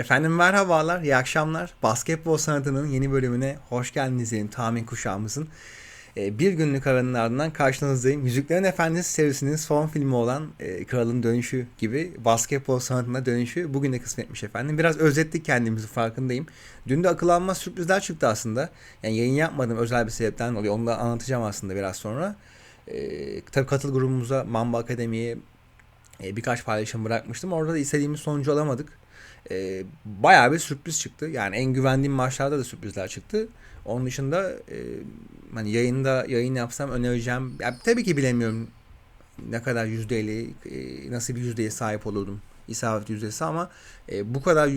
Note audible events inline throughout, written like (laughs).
Efendim merhabalar, iyi akşamlar. Basketbol sanatının yeni bölümüne hoş geldiniz diyelim tahmin kuşağımızın. Ee, bir günlük aranın ardından karşınızdayım. Yüzüklerin Efendisi serisinin son filmi olan e, Kralın Dönüşü gibi basketbol sanatına dönüşü bugüne kısmetmiş efendim. Biraz özettik kendimizi farkındayım. Dün de akıl sürprizler çıktı aslında. Yani yayın yapmadım özel bir sebepten dolayı. Onu da anlatacağım aslında biraz sonra. Ee, tabii katıl grubumuza Mamba Akademi'ye e, birkaç paylaşım bırakmıştım. Orada da istediğimiz sonucu alamadık e, bayağı bir sürpriz çıktı. Yani en güvendiğim maçlarda da sürprizler çıktı. Onun dışında e, hani yayında yayın yapsam önereceğim. Yani tabii ki bilemiyorum ne kadar yüzdeli, e, nasıl bir yüzdeye sahip olurdum isabet yüzdesi ama e, bu kadar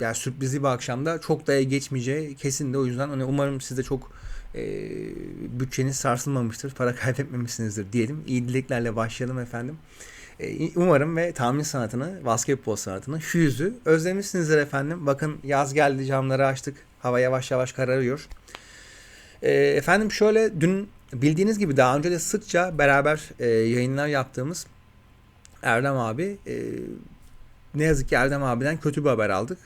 yani sürprizli bir akşamda çok da geçmeyeceği kesin de o yüzden hani umarım siz de çok e, bütçeniz sarsılmamıştır, para kaybetmemişsinizdir diyelim. İyi dileklerle başlayalım efendim. E, umarım ve tahmin sanatını, basketbol sanatını, şu yüzü özlemişsinizdir efendim. Bakın yaz geldi camları açtık. Hava yavaş yavaş kararıyor. E, efendim şöyle dün bildiğiniz gibi daha önce de sıkça beraber e, yayınlar yaptığımız Erdem abi ne yazık ki Erdem abiden kötü bir haber aldık.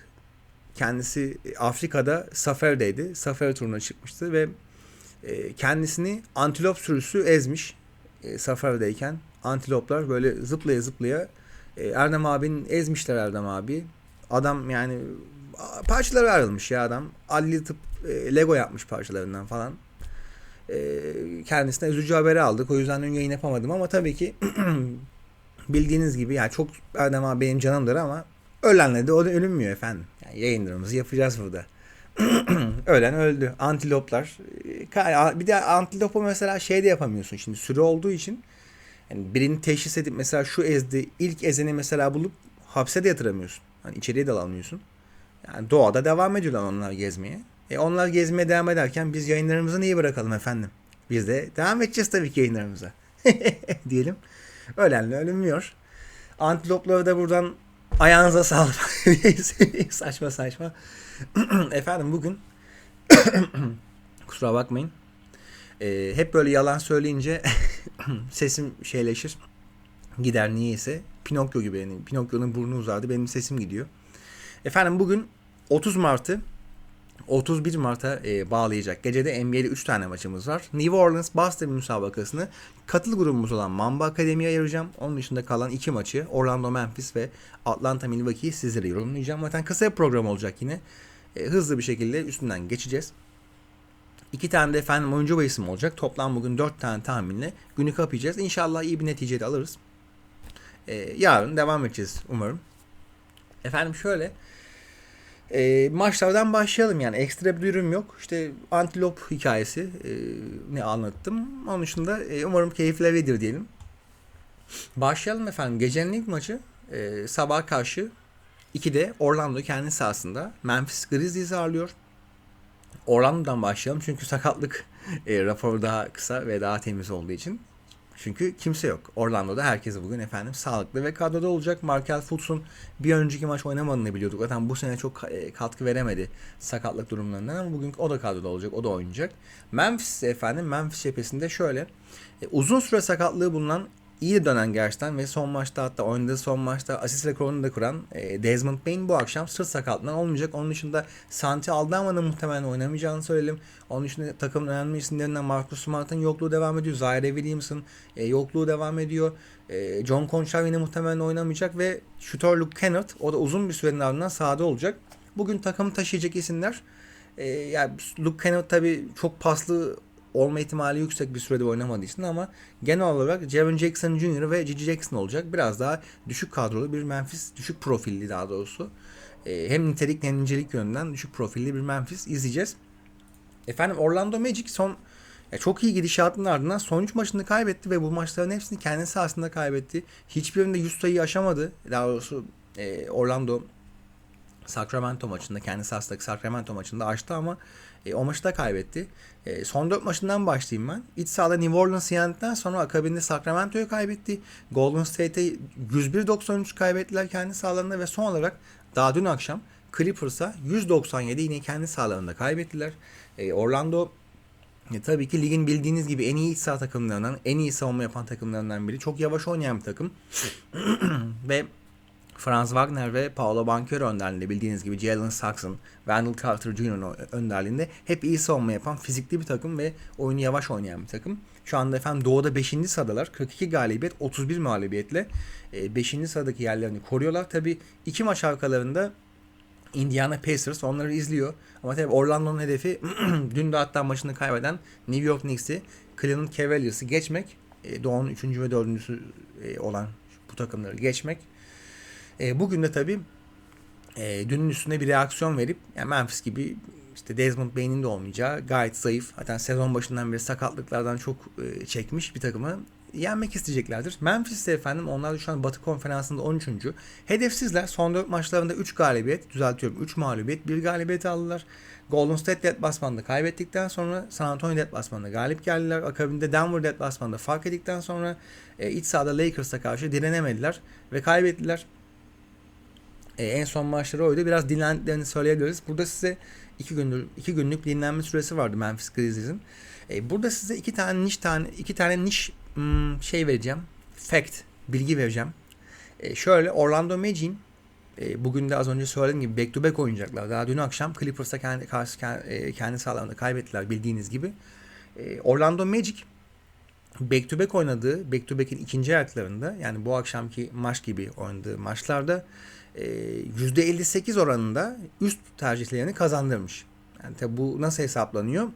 Kendisi Afrika'da Safari'deydi. Safari turuna çıkmıştı ve kendisini antilop sürüsü ezmiş e, Safari'deyken antiloplar böyle zıplaya zıplaya e, Erdem abinin ezmişler Erdem abi. Adam yani parçaları ayrılmış ya adam. Adli tıp e, Lego yapmış parçalarından falan. E, kendisine üzücü haberi aldık. O yüzden dün yayın yapamadım ama tabii ki (clears throat) bildiğiniz gibi yani çok Erdem abi benim canımdır ama ölenle de o da ölünmüyor efendim. Yani yayınlarımızı yapacağız burada. (clears throat) Ölen öldü. Antiloplar. Bir de antilopu mesela şey de yapamıyorsun şimdi sürü olduğu için yani birini teşhis edip mesela şu ezdi ilk ezeni mesela bulup hapse de yatıramıyorsun. Hani içeriye de alamıyorsun. Yani doğada devam ediyorlar onlar gezmeye. E onlar gezmeye devam ederken biz yayınlarımızı niye bırakalım efendim? Biz de devam edeceğiz tabii ki yayınlarımıza. (laughs) Diyelim. Ölenle ölünmüyor. Antilopları da buradan ayağınıza sağlık. (laughs) saçma saçma. (clears throat) efendim bugün (clears throat) kusura bakmayın. Ee, hep böyle yalan söyleyince (clears throat) sesim şeyleşir. Gider niyeyse. Pinokyo gibi yani. Pinokyo'nun burnu uzardı. Benim sesim gidiyor. Efendim bugün 30 Mart'ı 31 Mart'a e, bağlayacak. Gecede NBA'de 3 tane maçımız var. New Orleans Boston müsabakasını katıl grubumuz olan Mamba Akademi'ye ayıracağım. Onun dışında kalan iki maçı Orlando Memphis ve Atlanta Milwaukee'yi sizlere yorumlayacağım. Zaten kısa bir program olacak yine. E, hızlı bir şekilde üstünden geçeceğiz. İki tane de efendim oyuncu bahisim olacak. Toplam bugün dört tane tahminle günü kapayacağız. İnşallah iyi bir netice de alırız. Ee, yarın devam edeceğiz umarım. Efendim şöyle. E, maçlardan başlayalım yani. Ekstra bir durum yok. İşte antilop hikayesi e, ne anlattım. Onun dışında e, umarım keyiflidir diyelim. Başlayalım efendim. Gecenin ilk maçı e, sabah karşı 2'de Orlando kendi sahasında Memphis Grizzlies'i ağırlıyor. Orlando'dan başlayalım çünkü sakatlık e, raporu daha kısa ve daha temiz olduğu için. Çünkü kimse yok. Orlando'da herkes bugün efendim sağlıklı ve kadroda olacak. Markel Fultz'un bir önceki maç oynamadığını biliyorduk. Zaten bu sene çok e, katkı veremedi sakatlık durumlarından ama bugün o da kadroda olacak. O da oynayacak. Memphis efendim Memphis cephesinde şöyle e, uzun süre sakatlığı bulunan iyi dönen gerçekten ve son maçta hatta oynadığı son maçta asist rekorunu da kuran e, Desmond Bain bu akşam sırt sakatlığından olmayacak. Onun dışında Santi Aldaman'ın muhtemelen oynamayacağını söyleyelim. Onun dışında takımın önemli isimlerinden Marcus Smart'ın yokluğu devam ediyor. Zaire Williams'ın e, yokluğu devam ediyor. E, John Conchal yine muhtemelen oynamayacak ve şutör Luke Kennard o da uzun bir sürenin ardından sahada olacak. Bugün takımı taşıyacak isimler e, yani Luke Kennard tabi çok paslı olma ihtimali yüksek bir sürede oynamadığı için ama genel olarak Javon Jackson Jr. ve Gigi Jackson olacak. Biraz daha düşük kadrolu bir Memphis, düşük profilli daha doğrusu. E, hem nitelik hem nicelik yönünden düşük profilli bir Memphis izleyeceğiz. Efendim Orlando Magic son ya çok iyi gidişatın ardından son 3 maçını kaybetti ve bu maçların hepsini kendi sahasında kaybetti. Hiçbirinde 100 sayı aşamadı. Daha doğrusu e, Orlando Sacramento maçında kendi sahasındaki Sacramento maçında açtı ama e, o maçı da kaybetti. E, son 4 maçından başlayayım ben. İç sahada New Orleans yendikten sonra akabinde Sacramento'yu kaybetti. Golden State'e 101-93 kaybettiler kendi sahalarında ve son olarak daha dün akşam Clippers'a 197 yine kendi sahalarında kaybettiler. E, Orlando e, tabii ki ligin bildiğiniz gibi en iyi iç saha takımlarından, en iyi savunma yapan takımlarından biri. Çok yavaş oynayan bir takım. (clears throat) ve Franz Wagner ve Paolo Banchero önderliğinde bildiğiniz gibi Jalen Saxon, Wendell Carter Jr. önderliğinde hep iyi savunma yapan fizikli bir takım ve oyunu yavaş oynayan bir takım. Şu anda efendim Doğu'da 5. sıradalar. 42 galibiyet, 31 mağlubiyetle 5. sıradaki yerlerini koruyorlar. Tabi iki maç arkalarında Indiana Pacers onları izliyor. Ama tabii Orlando'nun hedefi (clears throat) dün de hatta maçını kaybeden New York Knicks'i, Cleveland Cavaliers'ı geçmek. E, Doğu'nun 3. ve 4. E, olan bu takımları geçmek. E, bugün de tabii e, dünün üstüne bir reaksiyon verip yani Memphis gibi işte Desmond Bain'in de olmayacağı gayet zayıf. Zaten sezon başından beri sakatlıklardan çok e, çekmiş bir takımı yenmek isteyeceklerdir. Memphis'te efendim onlar şu an Batı Konferansı'nda 13. Hedefsizler son 4 maçlarında 3 galibiyet, düzeltiyorum 3 mağlubiyet, 1 galibiyet aldılar. Golden State deplasmanında kaybettikten sonra San Antonio deplasmanında galip geldiler. Akabinde Denver deplasmanında fark ettikten sonra e, iç sahada Lakers'a karşı direnemediler ve kaybettiler. E, en son maçları oydu. Biraz dinlendiklerini söyleyebiliriz. Burada size iki gündür iki günlük dinlenme süresi vardı Memphis Grizzlies'in. E, burada size iki tane niş tane iki tane niş hmm, şey vereceğim. Fact, bilgi vereceğim. E, şöyle Orlando Magic'in e, bugün de az önce söylediğim gibi back to back oynayacaklar. Daha dün akşam Clippers'a kendi, karşı, kendi, kendi sahalarında kaybettiler bildiğiniz gibi. E, Orlando Magic back to back oynadığı back to back'in ikinci ayaklarında yani bu akşamki maç gibi oynadığı maçlarda e, %58 oranında üst tercihlerini kazandırmış. Yani tabi bu nasıl hesaplanıyor?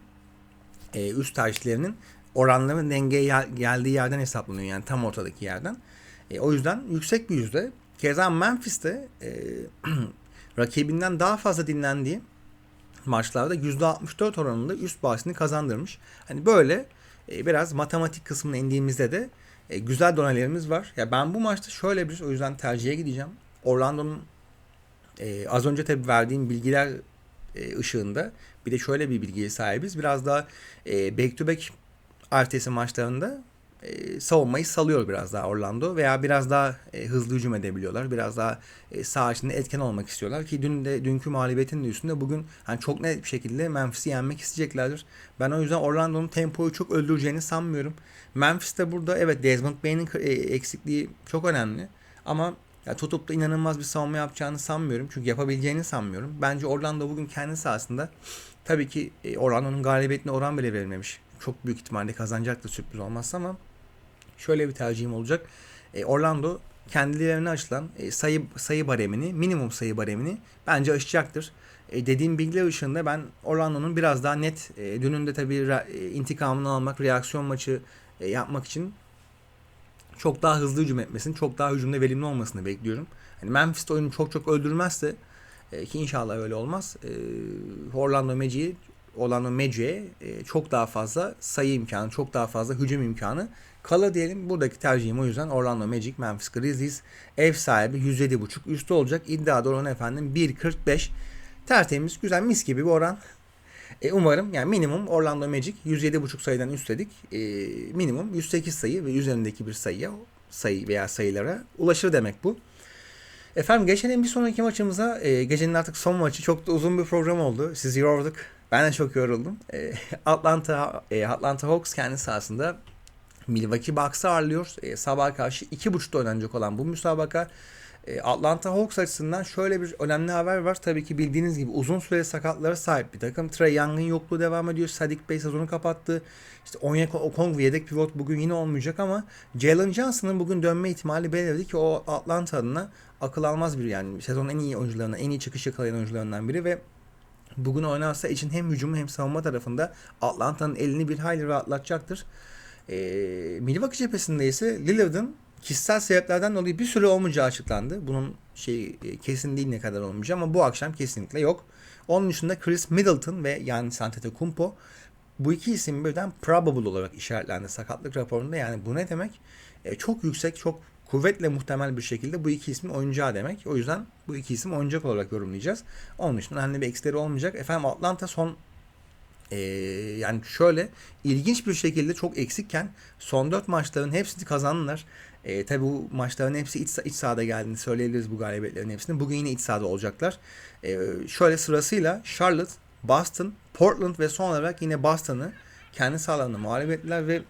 E, üst tercihlerinin oranların dengeye geldiği yerden hesaplanıyor. Yani tam ortadaki yerden. E, o yüzden yüksek bir yüzde. Keza Memphis'te e, (clears throat) rakibinden daha fazla dinlendiği maçlarda %64 oranında üst bahsini kazandırmış. Hani böyle e, biraz matematik kısmına indiğimizde de e, güzel donelerimiz var. Ya ben bu maçta şöyle bir o yüzden tercihe gideceğim. Orlando'nun e, az önce tabii verdiğim bilgiler e, ışığında bir de şöyle bir bilgiye sahibiz. Biraz daha e, back to back ertesi maçlarında e, savunmayı salıyor biraz daha Orlando veya biraz daha e, hızlı hücum edebiliyorlar. Biraz daha e, saha içinde etken olmak istiyorlar ki dün de dünkü mağlubiyetin de üstünde bugün hani çok net bir şekilde Memphis'i yenmek isteyeceklerdir. Ben o yüzden Orlando'nun tempoyu çok öldüreceğini sanmıyorum. Memphis de burada evet Desmond Bain'in e, eksikliği çok önemli ama ya tutup inanılmaz bir savunma yapacağını sanmıyorum. Çünkü yapabileceğini sanmıyorum. Bence Orlando bugün kendi sahasında tabii ki e, Orlando'nun galibiyetine oran bile verilmemiş. Çok büyük ihtimalle kazanacaktır sürpriz olmazsa ama şöyle bir tercihim olacak. E, Orlando kendilerine açılan e, sayı sayı baremini, minimum sayı baremini bence aşacaktır. E, dediğim bilgiler ışığında ben Orlando'nun biraz daha net e, dününde tabii e, intikamını almak, reaksiyon maçı e, yapmak için çok daha hızlı hücum etmesini, çok daha hücumda verimli olmasını bekliyorum. Hani Memphis'te oyunu çok çok öldürmezse e, ki inşallah öyle olmaz. E, Orlando Magic'i Orlando Magic'e e, çok daha fazla sayı imkanı, çok daha fazla hücum imkanı kala diyelim. Buradaki tercihim o yüzden Orlando Magic, Memphis Grizzlies ev sahibi 107.5 üstü olacak. İddia oranı efendim 1.45. Tertemiz, güzel, mis gibi bir oran. E, umarım yani minimum Orlando Magic 107.5 sayıdan üstledik. E, minimum 108 sayı ve üzerindeki bir sayıya sayı veya sayılara ulaşır demek bu. Efendim geçelim bir sonraki maçımıza. E, gecenin artık son maçı. Çok da uzun bir program oldu. Sizi yorduk. Ben de çok yoruldum. E, (laughs) Atlanta e, Atlanta Hawks kendi sahasında Milwaukee Bucks'ı ağırlıyor. E, sabah karşı 2.30'da oynanacak olan bu müsabaka Atlanta Hawks açısından şöyle bir önemli haber var. Tabii ki bildiğiniz gibi uzun süre sakatlara sahip bir takım. Trey Young'ın yokluğu devam ediyor. Sadik Bey sezonu kapattı. İşte Onyeka Okongwu yedek pivot bugün yine olmayacak ama Jalen Johnson'ın bugün dönme ihtimali belirledi ki o Atlanta adına akıl almaz bir yani sezonun en iyi oyuncularından, en iyi çıkış yakalayan oyuncularından biri ve bugün oynarsa için hem hücumu hem savunma tarafında Atlanta'nın elini bir hayli rahatlatacaktır. E, Milwaukee cephesinde ise Lillard'ın kişisel sebeplerden dolayı bir süre olmayacağı açıklandı. Bunun şey kesin değil ne kadar olmayacak ama bu akşam kesinlikle yok. Onun dışında Chris Middleton ve yani Antetokounmpo bu iki isim birden probable olarak işaretlendi sakatlık raporunda. Yani bu ne demek? E, çok yüksek, çok kuvvetle muhtemel bir şekilde bu iki ismin oyuncağı demek. O yüzden bu iki isim oyuncak olarak yorumlayacağız. Onun dışında önemli bir eksileri olmayacak. Efendim Atlanta son e, yani şöyle ilginç bir şekilde çok eksikken son dört maçların hepsini kazandılar. E, tabi bu maçların hepsi iç, iç sahada geldiğini söyleyebiliriz bu galibiyetlerin hepsini. Bugün yine iç sahada olacaklar. E, şöyle sırasıyla Charlotte, Boston, Portland ve son olarak yine Boston'ı kendi sahalarında mağlup ettiler ve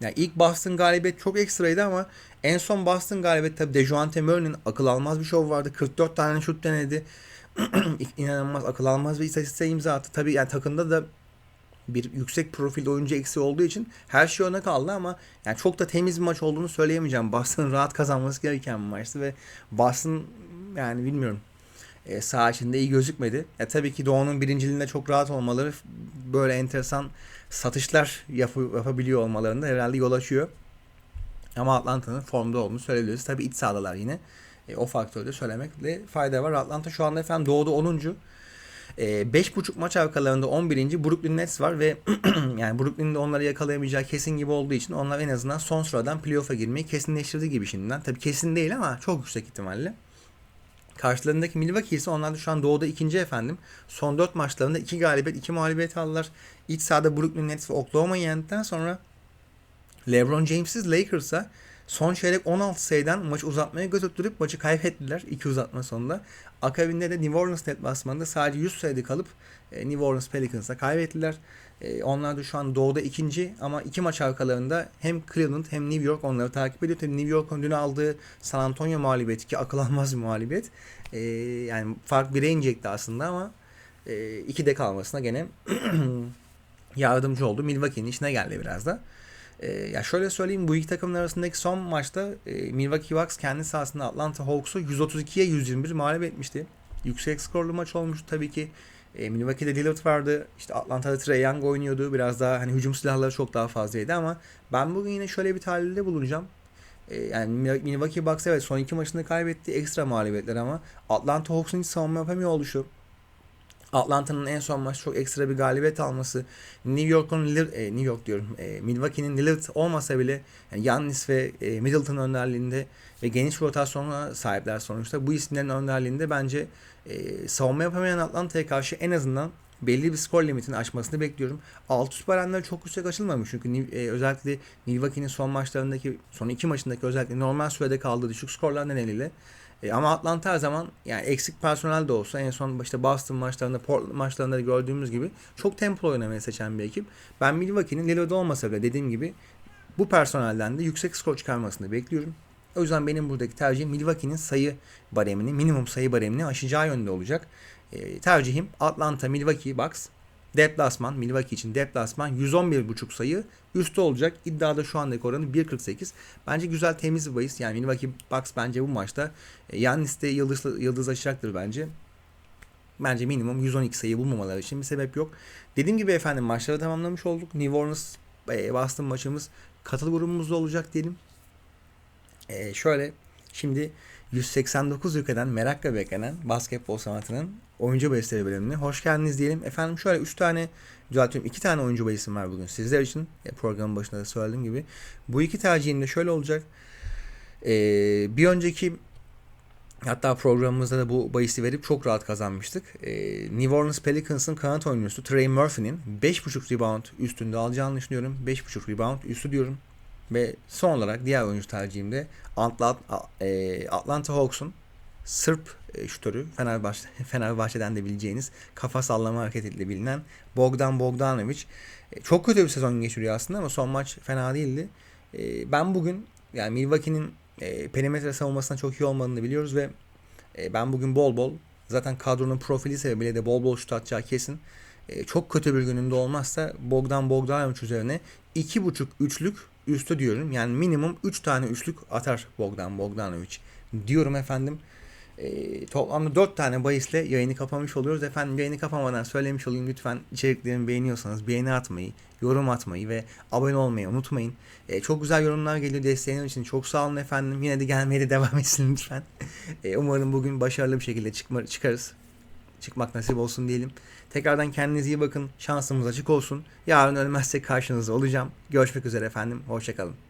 yani ilk Boston galibiyet çok ekstraydı ama En son Boston galibiyeti tabii Dejounte Murray'nin akıl almaz bir şov vardı. 44 tane şut denedi. (clears throat) İnanılmaz akıl almaz bir istatistiğe imza attı. Tabii yani takımda da bir yüksek profil oyuncu eksiği olduğu için her şey ona kaldı ama yani çok da temiz bir maç olduğunu söyleyemeyeceğim. (laughs) Boston'ın rahat kazanması gereken bir maçtı ve Boston yani bilmiyorum e, saha içinde iyi gözükmedi. Ya tabii ki Doğu'nun birinciliğinde çok rahat olmaları böyle enteresan satışlar yapı, yapabiliyor olmalarında herhalde yol açıyor. Ama Atlanta'nın formda olduğunu söyleyebiliriz. Tabii iç sahadalar yine. E, o faktörü de söylemekle fayda var. Atlanta şu anda efendim Doğu'da 10. E, 5.5 maç arkalarında 11. Brooklyn Nets var ve (clears throat) yani Brooklyn'in de onları yakalayamayacağı kesin gibi olduğu için onlar en azından son sıradan playoff'a girmeyi kesinleştirdi gibi şimdiden. Tabii kesin değil ama çok yüksek ihtimalle. Karşılarındaki Milwaukee ise onlar da şu an doğuda ikinci efendim. Son 4 maçlarında 2 galibiyet 2 mağlubiyet aldılar. İç sahada Brooklyn Nets ve Oklahoma'yı yendikten sonra LeBron James'iz Lakers'a son çeyrek 16 sayıdan maçı uzatmaya götürüp maçı kaybettiler 2 uzatma sonunda. Akabinde de New Orleans deplasmanında sadece 100 sayıda kalıp e, New Orleans Pelicans'a kaybettiler. E, onlar da şu an doğuda ikinci ama iki maç arkalarında hem Cleveland hem New York onları takip ediyor. Tabii New York'un dün aldığı San Antonio mağlubiyeti ki akıl almaz bir mağlubiyet. E, yani fark bire inecekti aslında ama ikide kalmasına gene (clears throat) yardımcı oldu. Milwaukee'nin işine geldi biraz da. E, ya şöyle söyleyeyim bu iki takımın arasındaki son maçta e, Milwaukee Bucks kendi sahasında Atlanta Hawks'u 132'ye 121 mağlup etmişti. Yüksek skorlu maç olmuştu tabii ki. E, Milwaukee'de Lillard vardı. İşte Atlanta'da Trae Young oynuyordu. Biraz daha hani hücum silahları çok daha fazlaydı ama ben bugün yine şöyle bir tahlilde bulunacağım. E, yani Milwaukee Bucks evet son iki maçında kaybetti ekstra mağlubiyetler ama Atlanta Hawks'un hiç savunma yapamıyor oluşu. Atlanta'nın en son maç çok ekstra bir galibiyet alması, New York'un e, New York diyorum, e, Milwaukee'nin Lillard olmasa bile yani Giannis ve e, Middleton önderliğinde ve geniş rotasyona sahipler sonuçta. Bu isimlerin önderliğinde bence e, savunma yapamayan Atlanta'ya karşı en azından belli bir skor limitini aşmasını bekliyorum. Alt üst barenler çok yüksek açılmamış çünkü e, özellikle Milwaukee'nin son maçlarındaki son iki maçındaki özellikle normal sürede kaldığı düşük skorlar nedeniyle e, ama Atlanta her zaman yani eksik personel de olsa en son işte Boston maçlarında, Portland maçlarında gördüğümüz gibi çok tempo oynamayı seçen bir ekip. Ben Milwaukee'nin Lillard olmasa bile dediğim gibi bu personelden de yüksek skor çıkarmasını bekliyorum. O yüzden benim buradaki tercihim Milwaukee'nin sayı baremini, minimum sayı baremini aşacağı yönde olacak. E, tercihim Atlanta, Milwaukee, Bucks. Deplasman, Milwaukee için deplasman 111.5 sayı üstü olacak. İddiada şu andaki oranı 1.48. Bence güzel temiz bir bahis. Yani Milwaukee Bucks bence bu maçta e, Yannis de yıldız, yıldızlaşacaktır bence. Bence minimum 112 sayı bulmamaları için bir sebep yok. Dediğim gibi efendim maçları tamamlamış olduk. New Orleans e, Boston maçımız katıl grubumuzda olacak diyelim. E, şöyle şimdi 189 ülkeden merakla beklenen basketbol sanatının oyuncu bahisleri bölümüne hoş geldiniz diyelim. Efendim şöyle 3 tane düzeltiyorum 2 tane oyuncu bahisim var bugün sizler için. Programın başında da söylediğim gibi. Bu iki tercihim de şöyle olacak. E, bir önceki Hatta programımızda da bu bahisi verip çok rahat kazanmıştık. E, New Orleans Pelicans'ın kanat oyuncusu Trey Murphy'nin 5.5 rebound üstünde alacağını düşünüyorum. 5.5 rebound üstü diyorum. Ve son olarak diğer oyuncu tercihimde e, Atlanta Hawks'un Sırp e, şutörü Fenerbahçe, (laughs) Fenerbahçe'den de bileceğiniz kafa sallama hareketiyle bilinen Bogdan Bogdanovic. E, çok kötü bir sezon geçiriyor aslında ama son maç fena değildi. Ben bugün yani Milwaukee'nin perimetre savunmasına çok iyi olmadığını biliyoruz ve ben bugün bol bol zaten kadronun profili sebebiyle de bol bol şut atacağı kesin. Çok kötü bir gününde olmazsa Bogdan Bogdanovic üzerine 2.5 üçlük üstü diyorum. Yani minimum 3 tane üçlük atar Bogdan Bogdanovic diyorum efendim. E, toplamda 4 tane bahisle yayını kapamış oluyoruz. Efendim yayını kapamadan söylemiş olayım lütfen içeriklerimi beğeniyorsanız beğeni atmayı, yorum atmayı ve abone olmayı unutmayın. E, çok güzel yorumlar geliyor desteğiniz için. Çok sağ olun efendim. Yine de gelmeye de (laughs) devam etsin lütfen. E, umarım bugün başarılı bir şekilde çıkma, çıkarız. Çıkmak nasip olsun diyelim. Tekrardan kendinize iyi bakın. Şansımız açık olsun. Yarın ölmezsek karşınızda olacağım. Görüşmek üzere efendim. Hoşçakalın.